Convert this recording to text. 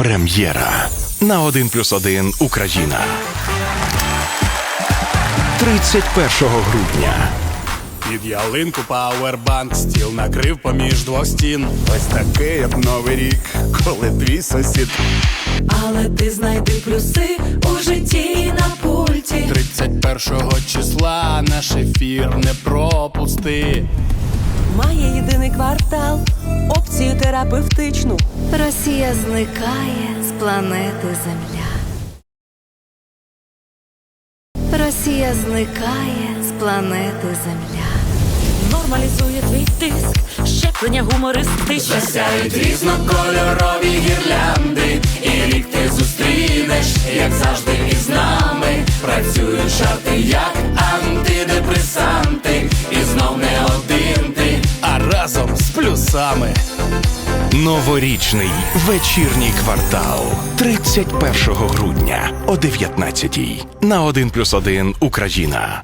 Прем'єра на 1 плюс 1 Україна. 31 грудня. Під ялинку пауербанк стіл накрив поміж двох стін. Ось такий, як новий рік, коли твій сусід Але ти знайди плюси у житті на пульті. 31 числа наш ефір не пропусти. Має єдиний квартал, терапевтичну. Росія зникає з планети Земля. Росія зникає з планети Земля. Нормалізує твій тиск, щеплення гумористичне. Сяють різнокольорові гірлянди, і рік ти зустрінеш, як завжди із нами. Працюють жарти, як антидепресанти, і знов не один ти, а разом з плюсами. Новорічний вечірній квартал 31 грудня о 19 на 1 плюс 1 Україна.